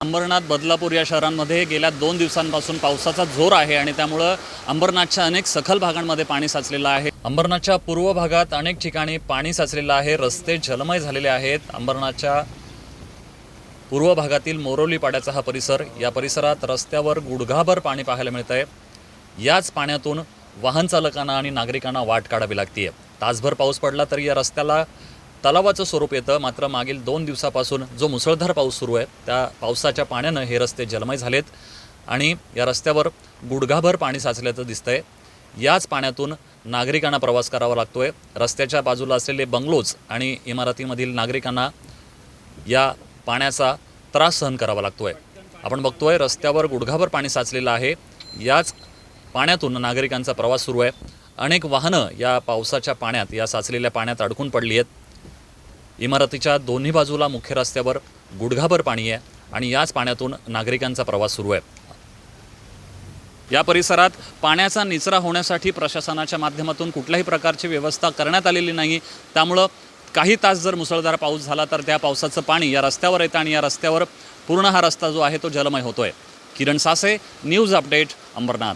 अंबरनाथ बदलापूर या शहरांमध्ये गेल्या दोन दिवसांपासून पावसाचा जोर आहे आणि त्यामुळं अंबरनाथच्या अनेक सखल भागांमध्ये पाणी साचलेलं आहे. अंबरनाथच्या पूर्व भागात अनेक ठिकाणी पाणी साचलेलं आहे. रस्ते जलमय झालेले आहेत. अंबरनाथच्या पूर्व भागातील मोरोली पाड्याचा हा परिसर या परिसरात रस्त्यावर गुडघाभर पाणी पाहायला मिळत आहे याच पाण्यातून वाहन चालकांना आणि नागरिकांना वाट काढावी लागते तासभर पाऊस पडला तरी या रस्त्याला तलावाचं स्वरूप येतं. मात्र मागील दोन दिवसापासून जो मुसळधार पाऊस सुरू आहे त्या पावसाच्या पाण्यानं हे रस्ते जलमय झालेत आणि या रस्त्यावर गुडघाभर पाणी साचल्याचं दिसतंय. याच पाण्यातून नागरिकांना प्रवास करावा लागतोय. रस्त्याच्या बाजूला असलेले बंगलोज आणि इमारतीमधील नागरिकांना या पाण्याचा त्रास सहन करावा लागतोय. आपण बघतोय रस्त्यावर गुडघाभर पाणी साचलेलं आहे. याच पाण्यातून नागरिकांचा प्रवास सुरू आहे. अनेक वाहनं या पावसाच्या पाण्यात या साचलेल्या पाण्यात अडकून पडली आहेत. इमारतीच्या दोन्ही बाजूला मुख्य रस्त्यावर गुडघाभर पाणी आहे आणि याच पाण्यातून नागरिकांचा प्रवास सुरू आहे. या परिसरात पाण्याचा निचरा होण्यासाठी प्रशासनाच्या माध्यमातून कुठल्याही प्रकारची व्यवस्था करण्यात आलेली नाही. त्यामुळं काही तास जर मुसळधार पाऊस झाला तर त्या पावसाचं पाणी या रस्त्यावर येतं आणि या रस्त्यावर पूर्ण हा रस्ता जो आहे तो जलमय होतोय. Kiran Sase news update Ambernath.